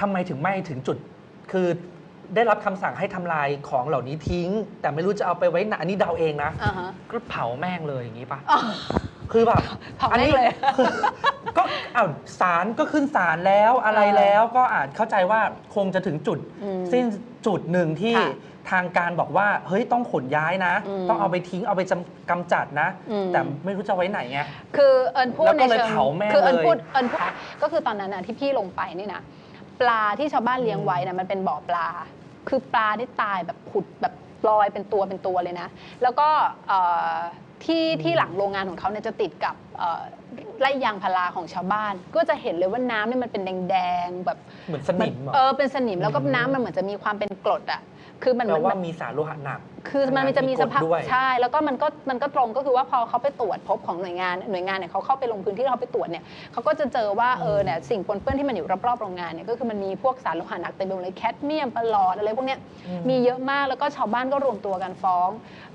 ทำไมถึงไม่ถึงจุด คือได้รับคำสั่งให้ทำลายของเหล่านี้ทิ้ง แต่ไม่รู้จะเอาไปไว้ไหนอันนี้เดาเองนะอ่าฮะก็เผาแม่งเลยอย่างนี้ปะอ๋อ คือแบบเผาแม่งเลยคือก็อ้าวศาลก็ขึ้นศาลแล้วอะไรเออแล้วก็อาจเข้าใจว่าคงจะถึงจุด อืมสิ้นจุดหนึ่งที่ค่ะทางการบอกว่า เฮ้ยต้องขนย้ายนะ อืมต้องเอาไปทิ้งเอาไปจำกำจัดนะ อืม แต่ไม่รู้จะไว้ไหนไง คือเอิญพูดแล้วก็ในเลยเชิงเผาแม่งคือเอิญเลยพูดเอิญพูดก็คือตอนนั้นนะที่พี่ลงไปนี่นะ ปลาที่ชาวบ้านเลี้ยงไว้นะมันเป็นบ่อปลา คือปลาที่ตายแบบขุดแบบลอยเป็นตัวเป็นตัวเลยนะ แล้วก็เอ่อที่ที่หลังโรงงานของเขาเนี่ยจะติดกับเอ่อไร่ยางพาราของชาวบ้าน ก็จะเห็นเลยว่าน้ำเนี่ยมันเป็นแดงๆแบบ เหมือนสนิมเหรอ เออเป็นสนิมแล้วก็น้ำมันเหมือนจะมีความเป็นกรดอะ คือมันแปลมันว่ามันมีสารโลหะหนัก คือมันจะมีสภาพมีกฎด้วยใช่ แล้วก็มันก็มันก็ตรงก็คือว่าพอเขาไปตรวจพบของหน่วยงานหน่วยงานเนี่ยเขาเข้าไปลงพื้นที่เขาไปตรวจเนี่ยเขาก็จะเจอว่าเออเนี่ยสิ่งปนเปื้อนที่มันอยู่รอบๆโรงงานเนี่ยก็คือมันมีพวกสารโลหะหนักเต็มไปหมดเลยแคดเมียมปลอดอะไรพวกเนี้ยอืมมีเยอะมากแล้วก็ชาวบ้านก็รวมตัวกันฟ้อง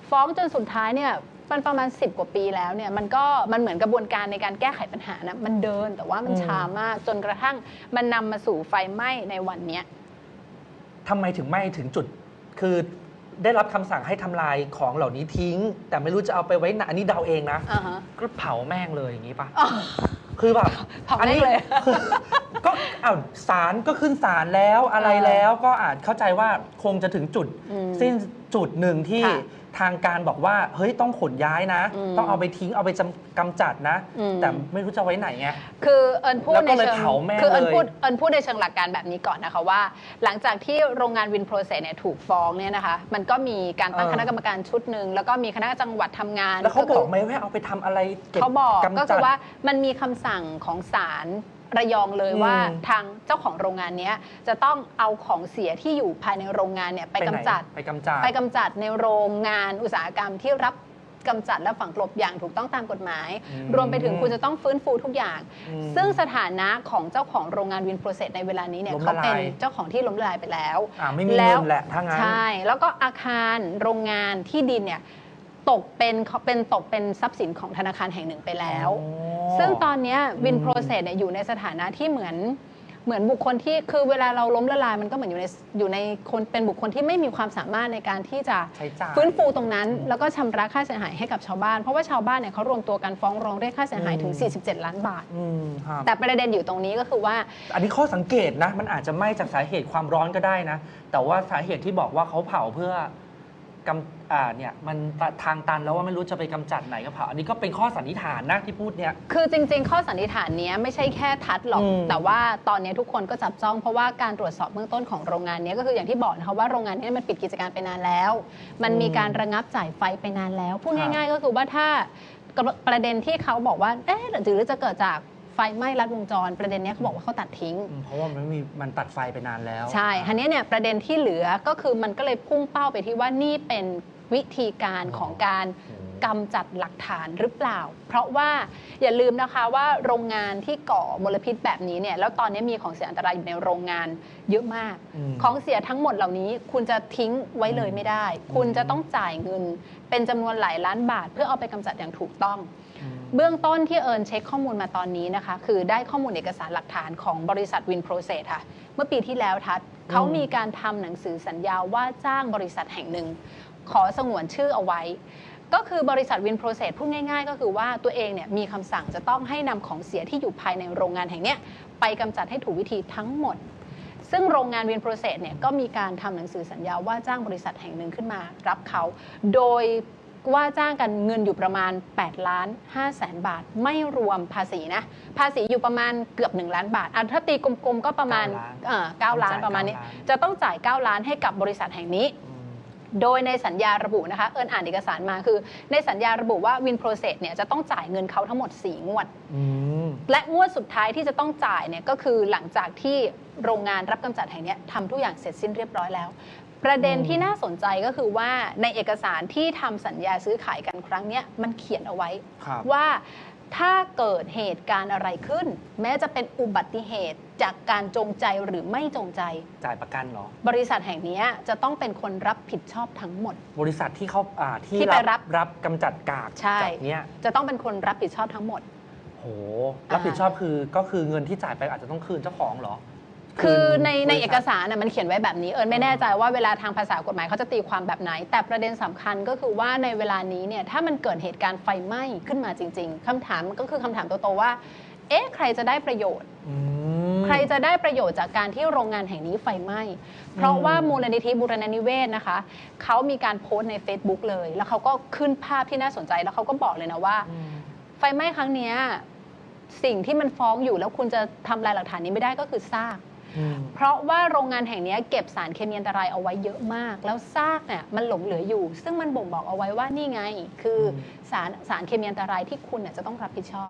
ฟ้องจนสุดท้ายเนี่ยมันประมาณ 10 กว่าปีแล้วเนี่ยมันก็มันเหมือนกระบวนการในการแก้ไขปัญหานะมันเดินแต่ว่ามันช้ามากจนกระทั่งมันนำมาสู่ไฟไหม้ในวันเนี้ยทำไมถึงไม่ถึงจุด คือได้รับคำสั่งให้ทำลายของเหล่านี้ทิ้ง แต่ไม่รู้จะเอาไปไว้ไหนอันนี้เดาเองนะอ่าฮะก็เผาแม่งเลยอย่างนี้ปะอ๋อคือแบบเผาแม่งเลย คือก็อ้าวศาลก็ขึ้นศาลแล้วอะไรเออแล้วก็อาจเข้าใจว่าคงจะถึงจุด อืม สิ้น จุดหนึ่งที่ค่ะทางการบอกว่า เฮ้ยต้องขนย้ายนะ อืม ต้องเอาไปทิ้งเอาไปจำกำจัดนะ อืม แต่ไม่รู้จะไว้ไหนไง คือเอิญพูดแล้วในก็เลยเชิงเผาแม่งคือเอิญเลยพูดเอิญพูดในเชิงหลักการแบบนี้ก่อนนะคะว่า หลังจากที่โรงงานวินโปรเซสเนี่ยถูกฟ้องเนี่ยนะคะ มันก็มีการตั้งเออ คณะกรรมการชุดหนึ่งแล้วก็มีคณะจังหวัดทำงานแล้วเขาคืบอกไหมว่าเอาไปทำอะไรเก็บเขาบอกกำก็จัคืดอว่ามันมีคำสั่งของศาล ระยองเลยอืมว่าทางเจ้าของโรงงานเนี้ยจะต้องเอาของเสียที่อยู่ภายในโรงงานเนี่ยไปหนกำจัดไปกำจัดไปกำจัดในโรงงานอุตสาหกรรมที่รับกำจัดและฝังกลบอย่างถูกต้องตามกฎหมายอืมรวมไปถึงคุณจะต้องฟื้นฟูทุกอย่างอืมซึ่งสถานะของเจ้าของโรงงานวินโปรเซสในเวลานี้เนี่ยล้มเขาละลายเป็นเจ้าของที่ล้มละลายไปแล้วอ่าไม่มีแล้เงิวนแหละถ้างั้นใช่แล้วก็อาคารโรงงานที่ดินเนี่ยตกเป็นเป็นตกเป็นทรัพย์สินของธนาคารแห่งหนึ่งไปแล้วอ๋อ ซึ่งตอนเนี้ยวินอืมโปรเซสเนี่ยอยู่ในสถานะที่เหมือนเหมือนบุคคลที่คือเวลาเราล้มละลายมันก็เหมือนอยู่ในอยู่ในคนเป็นบุคคลที่ไม่มีความสามารถในการที่จะใช้จ่ายฟื้นฟูตรงนั้น แล้วก็ชำระค่าเสียหายให้กับชาวบ้าน เพราะว่าชาวบ้านเนี่ยเขารวมตัวกันฟ้องร้องเรียกค่าเสียหายถึงอืม47 ล้านบาทอืมครับแต่ประเด็นอยู่ตรงนี้ก็คือว่า อันนี้ข้อสังเกตนะ มันอาจจะไหม้จากสาเหตุความร้อนก็ได้นะ แต่ว่าสาเหตุที่บอกว่าเขาเผาเพื่อ กำอ่าเนี่ยมันทางตันแล้วว่าไม่รู้จะไปกำจัดไหนก็เผาอันนี้ก็เป็นข้อสันนิษฐานนะที่พูดเนี่ย คือจริงๆ ข้อสันนิษฐานเนี้ยไม่ใช่แค่ทัดหรอก อืม แต่ว่าตอนนี้ทุกคนก็จับจ้องเพราะว่าการตรวจสอบเบื้องต้นของโรงงานเนี้ยก็คืออย่างที่บอกนะคะว่าโรงงานเนี้มันปิดกิจการไปนานแล้ว มันมีการระงับจ่ายไฟไปนานแล้วพูดง่าย ๆ ก็คือว่าถ้าประเด็นที่เขาบอกว่าเอ๊ะหรือจะเกิดจาก ไฟไหม้ลัดวงจร ประเด็นเนี้ยเขาบอกว่าเขาตัดทิ้ง อืมเพราะว่ามันไม่มีมันตัดไฟไปนานแล้วใช่ทีนี้เนี่ยประเด็นที่เหลือก็คือมันก็เลยพุ่งเป้าไปที่ว่านี่เป็นวิธีการของการกำจัดหลักฐานหรือเปล่า เพราะว่าอย่าลืมนะคะว่าโรงงานที่ก่อมลพิษแบบนี้เนี่ยแล้วตอนนี้มีของเสียอันตรายอยู่ในโรงงานเยอะมาก อืม ของเสียทั้งหมดเหล่านี้คุณจะทิ้งไว้เลยไม่ได้ คุณจะต้องจ่ายเงินเป็นจำนวนหลายล้านบาท เพื่อเอาไปกำจัดอย่างถูกต้องอืม เบื้องต้นที่เอิญเช็คข้อมูลมาตอนนี้นะคะ คือได้ข้อมูลเอกสารหลักฐานของบริษัทวินโปรเซสค่ะ เมื่อปีที่แล้วทัศเขามีการทำหนังสือสัญญาว่าจ้างบริษัทแห่งหนึ่ง ขอสงวนชื่อเอาไว้ ก็คือบริษัทวินโปรเซสพูดง่าย ๆ ก็คือว่าตัวเองเนี่ยมีคำสั่งจะต้องให้นำของเสียที่อยู่ภายในโรงงานแห่งเนี้ยไปกำจัดให้ถูกวิธีทั้งหมดซึ่งโรงงานวินโปรเซสเนี่ยก็มีการทำหนังสือสัญญาว่าจ้างบริษัทแห่งหนึ่งขึ้นมารับเขา โดย ว่าจ้างกันเงินอยู่ประมาณ8ล้าน5แสนบาท ไม่รวมภาษีนะ ภาษีอยู่ประมาณเกือบ 1 ล้านบาทอะถ้าตีกลมๆก็ประมาณเก้าล้านเอ่อ9ล้านต้องจ่ายประมาณนี้เก้าล้านจะต้องจ่าย 9 ล้านให้กับบริษัทแห่งนี้อืมโดยในสัญญาระบุนะคะ เอิญอ่านเอกสารมาคือ ในสัญญาระบุว่าวินโปรเซสเนี่ยจะต้องจ่ายเงินเขาทั้งหมด 4 งวดอืมและงวดสุดท้ายที่จะต้องจ่ายเนี่ยก็คือหลังจากที่โรงงานรับกำจัดแห่งเนี้ยทำทุกอย่างเสร็จสิ้นเรียบร้อยแล้ว ประเด็นอืมที่น่าสนใจก็คือว่าในเอกสารที่ทำสัญญาซื้อขายกันครั้งเนี้ยมันเขียนเอาไว้ครับว่าถ้าเกิดเหตุการณ์อะไรขึ้น แม้จะเป็นอุบัติเหตุจากการจงใจหรือไม่จงใจ จ่ายประกันเหรอ บริษัทแห่งเนี้ยจะต้องเป็นคนรับผิดชอบทั้งหมด บริษัทที่เขาอ่าที่ที่ไปรับรับกำจัดกากใช่จากเนี้ยจะต้องเป็นคนรับผิดชอบทั้งหมดโหรับผิดชอบคือก็คือเงินที่จ่ายไปอาจจะต้องคืนเจ้าของเหรอ คือในในบริษัทเอกสารน่ะมันเขียนไว้แบบนี้เอิญไม่แน่ใจว่าเวลาทางภาษากฎหมายเขาจะตีความแบบไหน แต่ประเด็นสำคัญก็คือว่าในเวลานี้เนี่ยถ้ามันเกิดเหตุการณ์ไฟไหม้ขึ้นมาจริง ๆคำถามก็คือคำถามโตๆว่า เอ๊ะใครจะได้ประโยชน์ อืม ใครจะได้ประโยชน์จากการที่โรงงานแห่งนี้ไฟไหม้ เพราะว่ามูลนิธิบูรณนิเวศนะคะ เขามีการโพสต์ใน Facebook เลย แล้วเขาก็ขึ้นภาพที่น่าสนใจ แล้วเขาก็บอกเลยนะว่าอืมไฟไหม้ครั้งเนี้ยสิ่งที่มันฟ้องอยู่แล้วคุณจะทำลายหลักฐานนี้ไม่ได้ก็คือซากอืม เพราะว่าโรงงานแห่งเนี้ยเก็บสารเคมีอันตรายเอาไว้เยอะมาก แล้วซากเนี่ยมันหลงเหลืออยู่ ซึ่งมันบ่งบอกเอาไว้ว่านี่ไง คือสารสารเคมีอันตรายที่คุณเนี่ยจะต้องรับผิดชอบ